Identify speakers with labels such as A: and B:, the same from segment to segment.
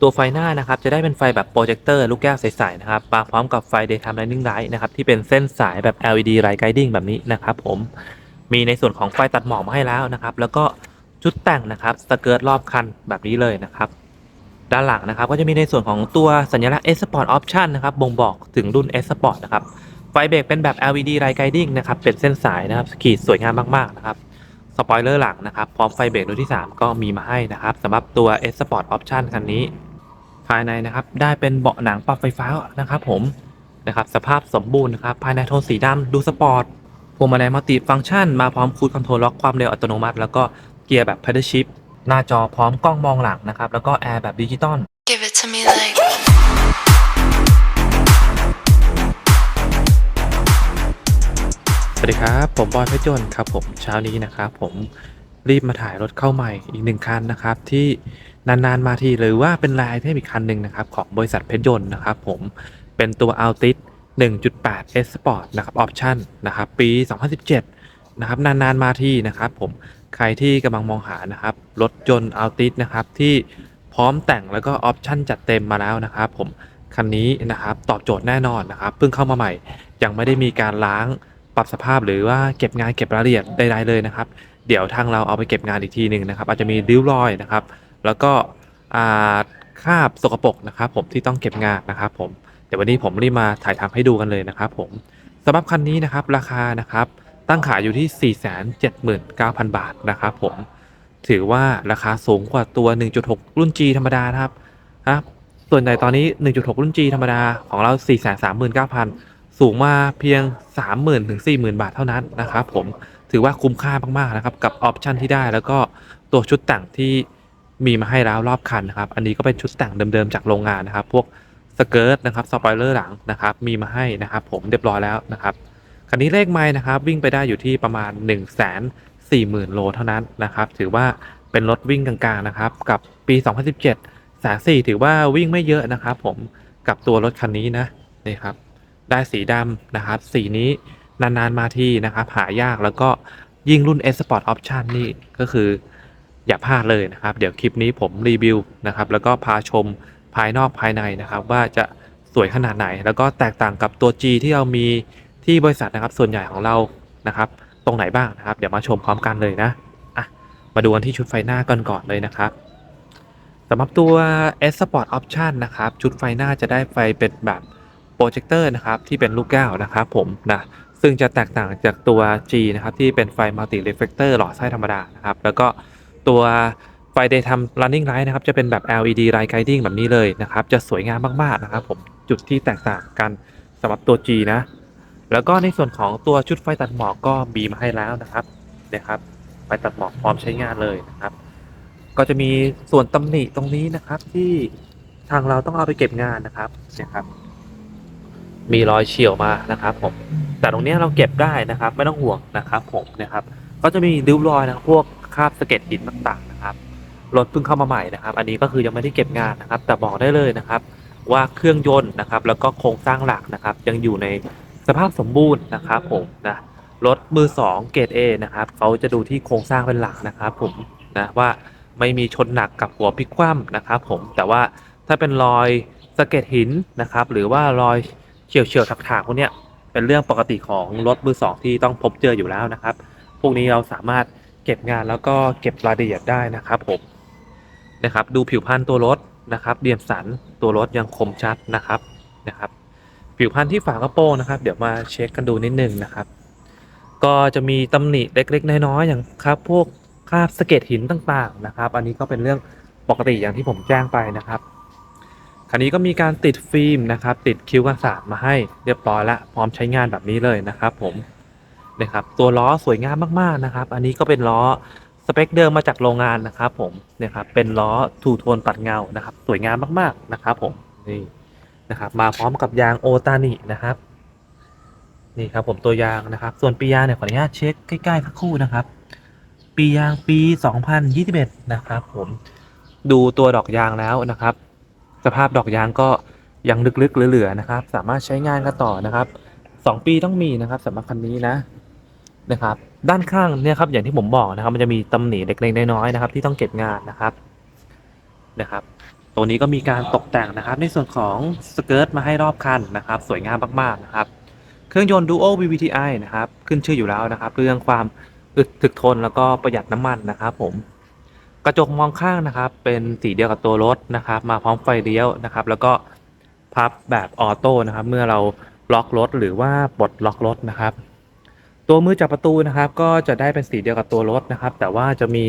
A: ตัวไฟหน้านะครับจะได้เป็นไฟแบบโปรเจคเตอร์ลูกแก้วใสๆนะครับมาพร้อมกับไฟ daytime running light นะครับที่เป็นเส้นสายแบบ LED light guiding แบบนี้นะครับผมมีในส่วนของไฟตัดหมอกมาให้แล้วนะครับ แล้วก็ชุดแต่งนะครับสเกิร์ตรอบคันแบบนี้เลยนะครับด้านหลังนะครับก็จะมีในส่วนของตัวสัญลักษณ์ S Sport Option นะครับบ่งบอกถึงรุ่น S Sport นะครับไฟเบรกเป็นแบบ LED light guiding นะครับเป็นเส้นสายนะครับขีดสวยงามมากๆนะครับสปอยเลอร์หลังนะครับพร้อมไฟเบรกรุ่นที่ 3 ก็มีมาให้นะครับสำหรับตัว S Sport Option คันนี้ ภายในนะครับได้เป็นเบาะหนังปรับไฟฟ้านะครับผมนะครับสภาพสมบูรณ์นะครับภายในโทนสีดำดูสปอร์ตพวงมาลัยมัลติฟังก์ชันมาพร้อมคูดคอนโทรลล็อกความเร็วอัตโนมัติ แล้วก็เกียร์แบบ pedal shift หน้าจอพร้อมกล้องมองหลังนะครับแล้วก็แอร์แบบดิจิตอล
B: Give it to me like
A: สวัสดีครับ ผมบอยเพชรยนต์ครับผมเช้านี้นะครับผมรีบมาถ่ายรถเข้าใหม่อีกหนึ่งคันนะครับที่ นานๆมาทีหรือว่าเป็นลายเทพอีกคันหนึ่งนะครับของบริษัทเพชรยนต์นะครับผมเป็นตัว Altis 1.8 S Sport นะครับออปชั่นนะครับปี 2017 นะครับนานๆมาทีนะครับผมใครที่กำลังมองหานะครับรถยนต์ Altis นะครับที่พร้อมแต่งแล้วก็ออปชั่นจัดเต็มมาแล้วนะครับผมคันนี้นะครับตอบโจทย์แน่นอนนะครับเพิ่งเข้ามาใหม่ยังไม่ได้มีการล้างปรับสภาพหรือว่าเก็บงานเก็บรายละเอียดใดๆเลยนะครับ เดี๋ยวทางเราเอาไปเก็บงานอีกทีหนึ่งนะครับ อาจจะมีริ้วรอยนะครับ แล้วก็อ่าคราบสกปรกนะครับผมที่ต้องเก็บงานนะครับผมเดี๋ยววันนี้ผมรีบมาถ่ายทำให้ดูกันเลยนะครับผมสำหรับคันนี้นะครับราคานะครับตั้งขายอยู่ที่ 479,000 บาทนะครับผมถือว่าราคาสูงกว่าตัว 1.6 รุ่น G ธรรมดานะครับครับส่วนใหญ่ตอนนี้ 1.6 รุ่น G ธรรมดาของเรา 439,000 สูงมาเพียง 30,000ถึง40,000 บาทเท่านั้นนะครับผมถือว่าคุ้มค่ามากๆนะครับกับออปชันที่ได้แล้วก็ตัวชุดแต่งที่ มีมาให้แล้วรอบคันนะครับ อันนี้ก็เป็นชุดแต่งเดิมๆจากโรงงานนะครับ พวกสเกิร์ตนะครับสปอยเลอร์หลังนะครับ มีมาให้นะครับ ผมเรียบร้อยแล้วนะครับ คันนี้เลขไม้นะครับ วิ่งไปได้อยู่ที่ประมาณ 1 4 0 0 0 0 โลเท่านั้นนะครับ ถือว่าเป็นรถวิ่งกลางๆนะครับ กับปี 2017แสนสี่ถือว่าวิ่งไม่เยอะนะครับ ผมกับตัวรถคันนี้นะนี่ครับ ได้สีดำนะครับ สีนี้นานๆมาที่นะครับหายากแล้วก็ยิ่งรุ่น S Sport Option นี่ก็คือ อย่าพลาดเลยนะครับ เดี๋ยวคลิปนี้ผมรีวิวนะครับแล้วก็พาชมภายนอกภายในนะครับ ว่าจะสวยขนาดไหน แล้วก็แตกต่างกับตัว G ที่เรามีที่บริษัทนะครับส่วนใหญ่ของเรานะครับ ตรงไหนบ้างนะครับ เดี๋ยวมาชมพร้อมกันเลยนะอะมาดูกันที่ชุดไฟหน้าก่อนก่อนเลยนะครับสำหรับตัว S Sport Option นะครับ ชุดไฟหน้าจะได้ไฟเป็นแบบโปรเจคเตอร์นะครับที่เป็นลูกแก้วนะครับผมนะซึ่งจะแตกต่างจากตัว G นะครับที่เป็นไฟ Multi Reflector หลอดไส้ธรรมดานะครับ แล้วก็ ตัวไฟ Daytime Running Light นะครับ จะเป็นแบบ LED Light Guiding แบบนี้เลยนะครับ จะสวยงามมาก ๆ นะครับผม จุดที่แตกต่างกันสำหรับตัว G นะ แล้วก็ในส่วนของตัวชุดไฟตัดหมอกก็มีมาให้แล้วนะครับนะครับ ไฟตัดหมอกพร้อมใช้งานเลยนะครับ ก็จะมีส่วนตำหนิตรงนี้นะครับที่ทางเราต้องเอาไปเก็บงานนะครับนี่ยครับ มีรอยเฉี่ยวมานะครับ ผม แต่ตรงนี้เราเก็บได้นะครับ ไม่ต้องห่วงนะครับ ผมนะครับ ก็จะมีริ้วรอยนะพวก คราบสะเก็ดหินต่างๆนะครับรถเพิ่งเข้ามาใหม่นะครับ อันนี้ก็คือยังไม่ได้เก็บงานนะครับ แต่บอกได้เลยนะครับ ว่าเครื่องยนต์นะครับ แล้วก็โครงสร้างหลักนะครับ ยังอยู่ในสภาพสมบูรณ์นะครับ ผมนะรถมือสองเกรด A นะครับเขาจะดูที่โครงสร้างเป็นหลักนะครับ ผมนะว่าไม่มีชนหนักกับหัวพลิกคว่ำนะครับ ผมแต่ว่าถ้าเป็นรอยสะเก็ดหินนะครับ หรือว่ารอยเฉียวเฉียวถักๆพวกเนี้ยเป็นเรื่องปกติของรถมือสองที่ต้องพบเจออยู่แล้วนะครับ พวกนี้เราสามารถ เก็บงานแล้วก็เก็บรายละเอียดได้นะครับผมนะครับ ดูผิวพรรณตัวรถนะครับเดียมสันตัวรถยังคมชัดนะครับนะครับ ผิวพรรณที่ฝากระโปรงนะครับ เดี๋ยวมาเช็คกันดูนิดนึงนะครับ ก็จะมีตำหนิเล็กๆน้อยๆอย่างครับพวกคราบสะเก็ดหินต่างๆนะครับ อันนี้ก็เป็นเรื่องปกติอย่างที่ผมแจ้งไปนะครับคันนี้ก็มีการติดฟิล์มนะครับ ติดคิ้วกันสาดมาให้เรียบร้อยแล้วพร้อมใช้งานแบบนี้เลยนะครับผม นะครับตัวล้อสวยงามมากๆนะครับ อันนี้ก็เป็นล้อสเปคเดิมมาจากโรงงานนะครับ ผมเนี่ยครับเป็นล้อทูโทนปัดเงานะครับ สวยงามมากๆนะครับ ผมนี่นะครับ มาพร้อมกับยางโอตานินะครับนี่ครับผมตัวยางนะครับ ส่วนปียางเนี่ยขออนุญาตเช็คใกล้ๆสักครู่นะครับ ปียางปี 2021 นะครับ ผมดูตัวดอกยางแล้วนะครับ สภาพดอกยางก็ยังลึกๆเหลือๆนะครับ สามารถใช้งานกันต่อนะครับ 2 ปีต้องมีนะครับสำหรับคันนี้นะ นะครับ ด้านข้างเนี่ยครับอย่างที่ผมบอกนะครับ มันจะมีตำหนิเล็กๆน้อยๆนะครับ ที่ต้องเก็บงานนะครับนะครับ ตัวนี้ก็มีการตกแต่งนะครับ ในส่วนของสเกิร์ตมาให้รอบคันนะครับ สวยงามมากๆนะครับ เครื่องยนต์ Duo VVTi นะครับ ขึ้นชื่ออยู่แล้วนะครับ เรื่องความอึดถึกทนแล้วก็ประหยัดน้ำมันนะครับ ผมกระจกมองข้างนะครับ เป็นสีเดียวกับตัวรถนะครับ มาพร้อมไฟเลี้ยวนะครับ แล้วก็พับแบบออโต้นะครับ เมื่อเราล็อกรถหรือว่าปลดล็อกรถนะครับ ตัวมือจับประตูนะครับ ก็จะได้เป็นสีเดียวกับตัวรถนะครับ แต่ว่าจะมี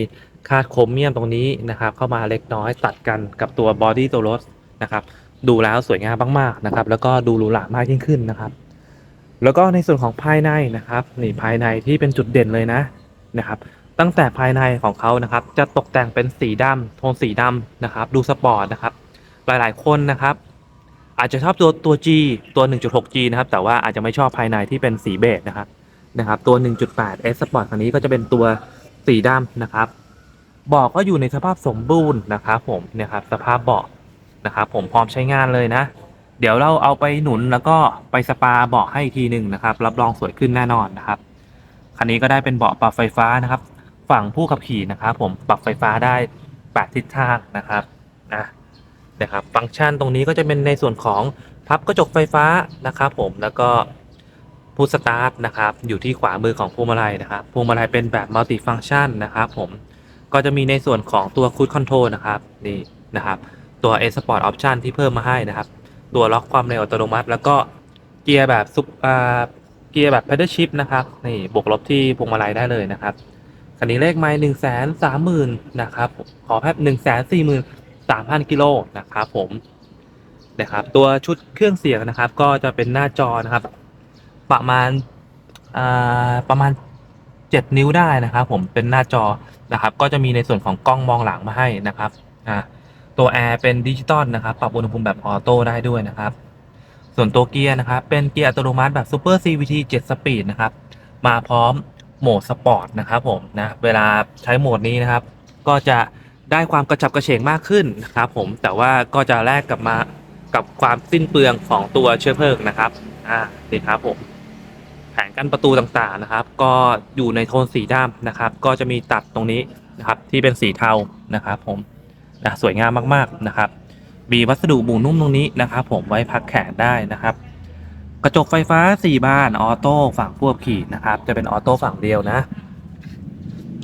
A: คาดโครเมียมตรงนี้นะครับ เข้ามาเล็กน้อยตัดกันกับตัวบอดี้ตัวรถนะครับ ดูแล้วสวยงามมากๆนะครับ แล้วก็ดูหรูหรามากยิ่งขึ้นนะครับ แล้วก็ในส่วนของภายในนะครับนี่ภายในที่เป็นจุดเด่นเลยนะนะครับ ตั้งแต่ภายในของเขานะครับ จะตกแต่งเป็นสีดำโทนสีดำนะครับ ดูสปอร์ตนะครับ หลายๆ คนนะครับอาจจะชอบตัวตัว G ตัว 1.6G นะครับ แต่ว่าอาจจะไม่ชอบภายในที่เป็นสีเบจนะครับ นะครับตัว 1.8 S Sport คันนี้ก็จะเป็นตัวสีดำนะครับเบาะก็อยู่ในสภาพสมบูรณ์นะครับผมเนี่ยครับสภาพเบาะนะครับผมพร้อมใช้งานเลยนะ เดี๋ยวเราเอาไปหนุนแล้วก็ไปสปาเบาะให้อีกทีหนึ่งนะครับ รับรองสวยขึ้นแน่นอนนะครับคันนี้ก็ได้เป็นเบาะปรับไฟฟ้านะครับ ฝั่งผู้ขับขี่นะครับ ผมปรับไฟฟ้าได้8ทิศทางนะครับนะนะครับ ฟังก์ชันตรงนี้ก็จะเป็นในส่วนของพับกระจกไฟฟ้านะครับ ผมแล้วก็ พุทสตาร์ทนะครับอยู่ที่ขวามือของพวงมาลัยนะครับพวงมาลัยเป็นแบบมัลติฟังก์ชันนะครับผมก็จะมีในส่วนของตัวคูดคอนโทรลนะครับนี่นะครับตัว A Sport Option ที่เพิ่มมาให้นะครับ ตัวล็อกความเร็วอัตโนมัติ แล้วก็เกียร์แบบซุปเกียร์แบบ pedal shift นะครับนี่บวกลบที่พวงมาลัยได้เลยนะครับคันนี้เลขไม้หนึ่งแสนสามหมื่นนะครับขอแพบหนึ่งแสนสี่หมื่นสามพันกิโลนะครับผมนะครับตัวชุดเครื่องเสียงนะครับ ก็จะเป็นหน้าจอนะครับ ประมาณประมาณเจ็ดนิ้วได้นะครับ ผมเป็นหน้าจอนะครับ ก็จะมีในส่วนของกล้องมองหลังมาให้นะครับตัวแอร์เป็นดิจิตอลนะครับ ปรับอุณหภูมิแบบออโต้ได้ด้วยนะครับ ส่วนตัวเกียร์นะครับ เป็นเกียร์อัตโนมัติแบบ Super CVT 7 Speed นะครับ มาพร้อมโหมดสปอร์ตนะครับผมนะเวลาใช้โหมดนี้นะครับ ก็จะได้ความกระฉับกระเฉงมากขึ้นนะครับผมแต่ว่าก็จะแลกกลับมากับความสิ้นเปลืองของตัวเชื้อเพลิงนะครับอ่านี่ครับผม ผงกั้นประตูต่างๆนะครับ ก็อยู่ในโทนสีดำนะครับ ก็จะมีตัดตรงนี้นะครับที่เป็นสีเทานะครับผมนะสวยงามมากๆนะครับ มีวัสดุบูนุ่มตรงนี้นะครับ ผมไว้พักแขนได้นะครับ กระจกไฟฟ้า 4 บานออโต้ฝั่งผู้ขับขี่นะครับ จะเป็นออโต้ฝั่งเดียวนะ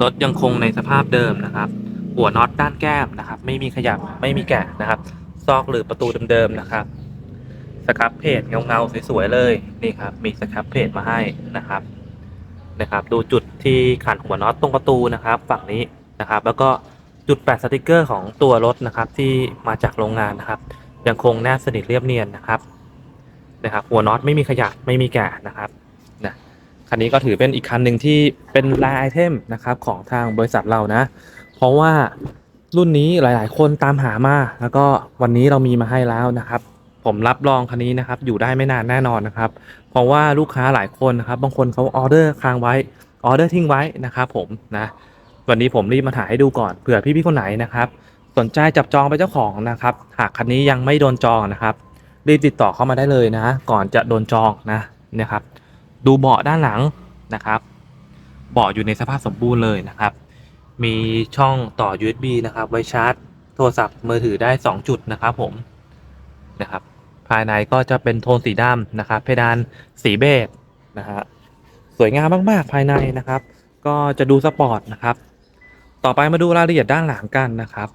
A: รถยังคงในสภาพเดิมนะครับ หัวน็อตด้านแก้มนะครับ ไม่มีขยับไม่มีแกะนะครับ ซอกหรือประตูเดิมๆนะครับ สครับเพจเงาๆสวยๆเลยนี่ครับมีสครับเพจมาให้นะครับนะครับ ดูจุดที่ขันหัวน็อตตรงประตูนะครับ ฝั่งนี้นะครับ แล้วก็จุดแปะสติกเกอร์ของตัวรถนะครับ ที่มาจากโรงงานนะครับ ยังคงแนบสนิทเรียบเนียนนะครับนะครับ หัวน็อตไม่มีขยับไม่มีแกะนะครับนะคันนี้ก็ถือเป็นอีกคันหนึ่งที่เป็นลายไอเทมนะครับของทางบริษัทเรานะ เพราะว่ารุ่นนี้หลาย ๆ คนตามหามาแล้วก็วันนี้เรามีมาให้แล้วนะครับ ผมรับรองคันนี้นะครับอยู่ได้ไม่นานแน่นอนนะครับ เพราะว่าลูกค้าหลายคนนะครับ บางคนเขาออเดอร์ค้างไว้ออเดอร์ทิ้งไว้นะครับผมนะวันนี้ผมรีบมาถ่ายให้ดูก่อนเผื่อพี่ๆคนไหนนะครับ สนใจจับจองเป็นเจ้าของนะครับ หากคันนี้ยังไม่โดนจองนะครับรีบติดต่อเข้ามาได้เลยนะก่อนจะโดนจองนะนะครับ ดูเบาะด้านหลังนะครับเบาะอยู่ในสภาพสมบูรณ์เลยนะครับ มีช่องต่อ USB นะครับ ไว้ชาร์จ โทรศัพท์มือถือได้ 2 จุดนะครับผมนะครับ ภายในก็จะเป็นโทนสีดำนะครับ เพดานสีเบจนะฮะสวยงามมากๆภายในนะครับ ก็จะดูสปอร์ตนะครับ ต่อไปมาดูรายละเอียดด้านหลังกันนะครับ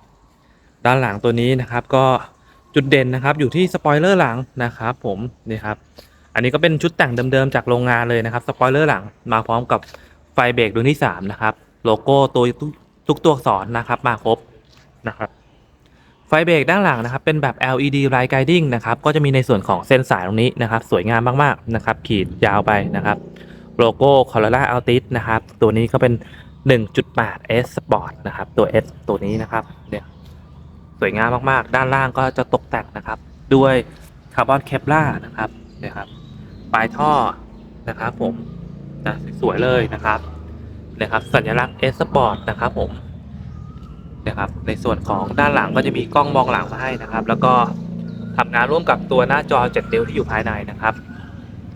A: ด้านหลังตัวนี้นะครับ ก็จุดเด่นนะครับ อยู่ที่สปอยเลอร์หลังนะครับ ผมนี่ครับ อันนี้ก็เป็นชุดแต่งเดิมๆจากโรงงานเลยนะครับสปอยเลอร์หลังมาพร้อมกับไฟเบรกดวงที่3นะครับ โลโก้ตัวทุกตัวอักษรนะครับ มาครบนะครับ ไฟเบรกด้านหลังนะครับเป็นแบบ LED Light Guiding นะครับก็จะมีในส่วนของเส้นสายตรงนี้นะครับ สวยงามมากๆนะครับ ขีดยาวไปนะครับโลโก้ Corolla Altis นะครับ ตัวนี้ก็เป็น 1.8 S Sport นะครับ ตัว S ตัวนี้นะครับเนี่ยสวยงามมากๆ ด้านล่างก็จะตกแต่งนะครับ ด้วยคาร์บอนเคปล่านะครับเนี่ยครับปลายท่อนะครับผมนะสวยเลยนะครับนะครับ สัญลักษณ์ S Sport นะครับผม นะครับ ในส่วนของด้านหลังก็จะมีกล้องมองหลังมาให้นะครับ แล้วก็ทำงานร่วมกับตัวหน้าจอ7นิ้วที่อยู่ภายในนะครับ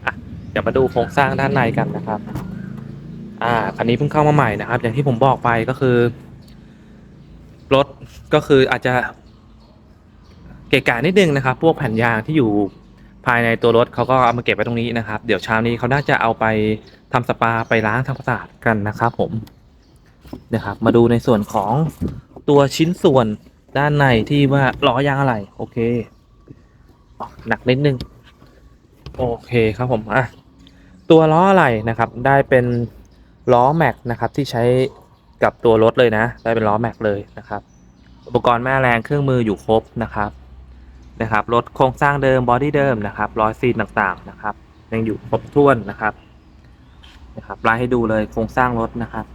A: อะเดี๋ยวมาดูโครงสร้างด้านในกันนะครับ อ่าคันนี้เพิ่งเข้ามาใหม่นะครับ อย่างที่ผมบอกไปก็คือรถก็คืออาจจะเกะกะนิดนึงนะครับ พวกแผ่นยางที่อยู่ภายในตัวรถเขาก็เอามาเก็บไว้ตรงนี้นะครับ เดี๋ยวเช้านี้เขาน่าจะเอาไปทำสปาไปล้างทำความสะอาดกันนะครับ ผมนะครับ มาดูในส่วนของ ตัวชิ้นส่วนด้านในที่ว่าล้อยางอะไรโอเคอ๋อหนักนิดนึง โอเคครับผมอะตัวล้ออะไรนะครับ ได้เป็นล้อแม็กนะครับที่ใช้กับตัวรถเลยนะ ได้เป็นล้อแม็กเลยนะครับ อุปกรณ์แม่แรงเครื่องมืออยู่ครบนะครับนะครับรถโครงสร้างเดิมบอดี้เดิมนะครับรอยซีนต่างๆนะครับ ยังอยู่ครบถ้วนนะครับนะครับไล่ให้ดูเลยโครงสร้างรถนะครับ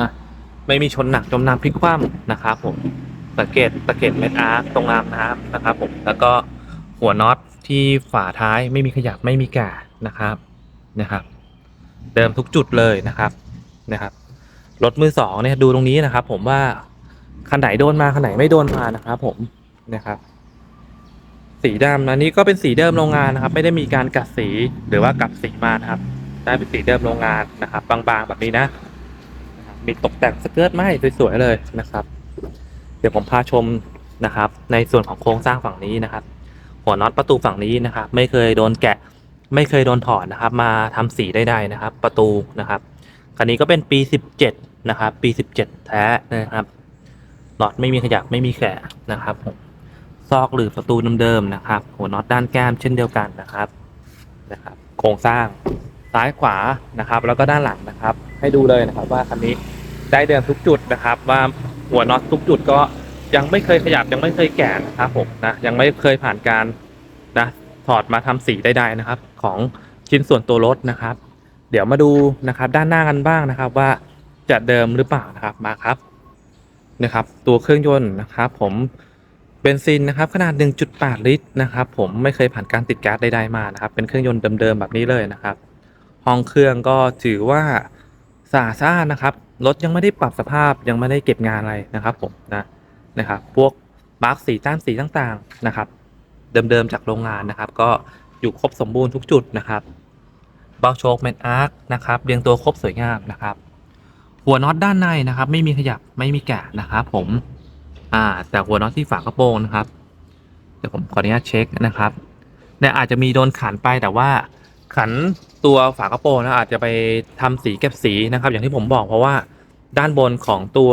A: นะ ไม่มีชนหนักจมน้ำพลิกคว่ำนะครับผมสังเกตสังเกตเม็ดอาร์คตรงรางน้ำนะครับผมแล้วก็หัวน็อตที่ฝาท้ายไม่มีขยับไม่มีแก่นะครับนะครับ เดิมทุกจุดเลยนะครับนะครับรถมือสองเนี่ยดูตรงนี้นะครับ ผมว่าคันไหนโดนมาคันไหนไม่โดนมานะครับ ผมนะครับ สีดำอันนี้ก็เป็นสีเดิมโรงงานนะครับ ไม่ได้มีการกัดสีหรือว่ากับสีมานะครับ ได้เป็นสีเดิมโรงงานนะครับ บางๆแบบนี้นะ มีตกแต่งสเกิร์ตมาให้สวยๆเลยนะครับ เดี๋ยวผมพาชมนะครับ ในส่วนของโครงสร้างฝั่งนี้นะครับ หัวน็อตประตูฝั่งนี้นะครับ ไม่เคยโดนแกะ ไม่เคยโดนถอดนะครับ มาทำสีได้ๆนะครับ ประตูนะครับคันนี้ก็เป็นปี 17 นะครับ ปี 17 แท้นะครับน็อตไม่มีขยับไม่มีแขะนะครับซอกหรือประตูเดิมๆนะครับ หัวน็อตด้านแก้มเช่นเดียวกันนะครับนะครับ โครงสร้าง ซ้ายขวานะครับ แล้วก็ด้านหลังนะครับ ให้ดูเลยนะครับว่าคันนี้ได้เดิมทุกจุดนะครับ ว่าหัวน็อตทุกจุดก็ยังไม่เคยขยับยังไม่เคยแกะนะครับผมนะยังไม่เคยผ่านการนะถอดมาทำสีใดๆนะครับ ของชิ้นส่วนตัวรถนะครับ เดี๋ยวมาดูนะครับด้านหน้ากันบ้างนะครับ ว่าจะเดิมหรือเปล่านะครับมาครับนะครับ ตัวเครื่องยนต์นะครับ ผมเบนซินนะครับขนาด 1.8 ลิตรนะครับ ผมไม่เคยผ่านการติดแก๊สใดๆมานะครับ เป็นเครื่องยนต์เดิมๆแบบนี้เลยนะครับ ห้องเครื่องก็ถือว่าสะอาดสะอาดนะครับรถยังไม่ได้ปรับสภาพยังไม่ได้เก็บงานอะไรนะครับผมนะนะครับพวกมาร์กสีต้านสีต่างๆนะครับ เดิมๆจากโรงงานนะครับ ก็อยู่ครบสมบูรณ์ทุกจุดนะครับเบาโชคเมนอาร์คนะครับเรียงตัวครบสวยงามนะครับ หัวน็อตด้านในนะครับ ไม่มีขยับไม่มีแกะนะครับ ผมอ่าแต่หัวน็อตที่ฝากระโปรงนะครับเดี๋ยวผมขออนุญาตเช็คนะครับเนี่ยอาจจะมีโดนขันไปแต่ว่าขัน ตัวฝากระโปรงนะอาจจะไปทำสีเก็บสีนะครับ อย่างที่ผมบอกเพราะว่าด้านบนของตัว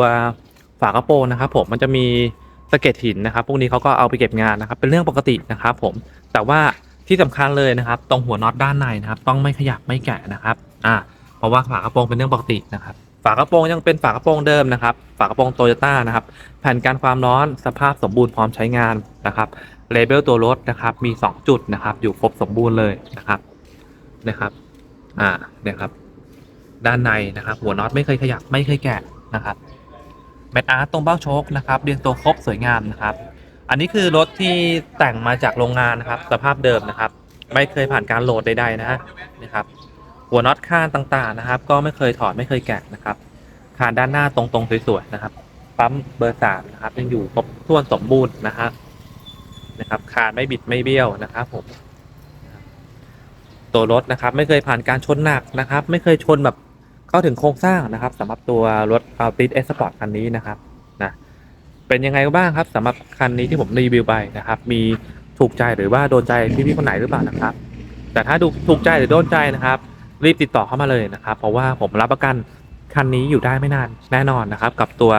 A: ฝากระโปรงนะครับ ผมมันจะมีสะเก็ดหินนะครับ พวกนี้เขาก็เอาไปเก็บงานนะครับ เป็นเรื่องปกตินะครับ ผมแต่ว่าที่สำคัญเลยนะครับ ตรงหัวน็อตด้านในนะครับ ต้องไม่ขยับไม่แกะนะครับอ่าเพราะว่าฝากระโปรงเป็นเรื่องปกตินะครับ ฝากระโปรงยังเป็นฝากระโปรงเดิมนะครับ ฝากระโปรงโตโยต้านะครับ แผ่นกันความร้อนสภาพสมบูรณ์พร้อมใช้งานนะครับเลเบลตัวรถนะครับ มี 2 จุดนะครับ อยู่ครบสมบูรณ์เลยนะครับ นะครับ อ่าเนี่ยครับ ด้านในนะครับ หัวน็อตไม่เคยขยับไม่เคยแกะนะครับแมตอาร์ตตรงเบ้าโชคนะครับเรียงตัวครบสวยงามนะครับ อันนี้คือรถที่แต่งมาจากโรงงานนะครับ สภาพเดิมนะครับ ไม่เคยผ่านการโหลดใดๆนะนะครับ หัวน็อตคานต่างๆนะครับ ก็ไม่เคยถอดไม่เคยแกะนะครับคานด้านหน้าตรงๆสวยๆนะครับ ปั๊มเบอร์สามนะครับ ยังอยู่ครบถ้วนสมบูรณ์นะครับนะครับคานไม่บิดไม่เบี้ยวนะครับผม ตัวรถนะครับ ไม่เคยผ่านการชนหนักนะครับ ไม่เคยชนแบบเข้าถึงโครงสร้างนะครับสำหรับตัวรถ Altis S Sport คันนี้นะครับนะเป็นยังไงบ้างครับสำหรับคันนี้ที่ผมรีวิวไปนะครับ มีถูกใจหรือว่าโดนใจพี่ๆคนไหนหรือเปล่านะครับ แต่ถ้าดูถูกใจหรือโดนใจนะครับ รีบติดต่อเข้ามาเลยนะครับ เพราะว่าผมรับประกันคันนี้อยู่ได้ไม่นานแน่นอนนะครับ กับตัว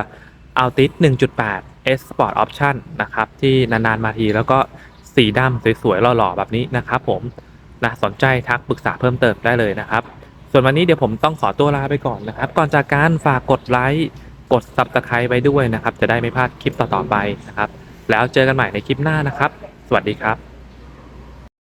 A: Altis 1.8 S Sport Option นะครับ ที่นาน ๆ มาทีแล้วก็สีดำสวย ๆ หล่อ ๆ แบบนี้นะครับผม นะสนใจทักปรึกษาเพิ่มเติมได้เลยนะครับ ส่วนวันนี้เดี๋ยวผมต้องขอตัวลาไปก่อนนะครับ ก่อนจากการฝากกดไลค์กดซับสไครต์ไว้ด้วยนะครับ จะได้ไม่พลาดคลิปต่อๆไปนะครับ แล้วเจอกันใหม่ในคลิปหน้านะครับ สวัสดีครับ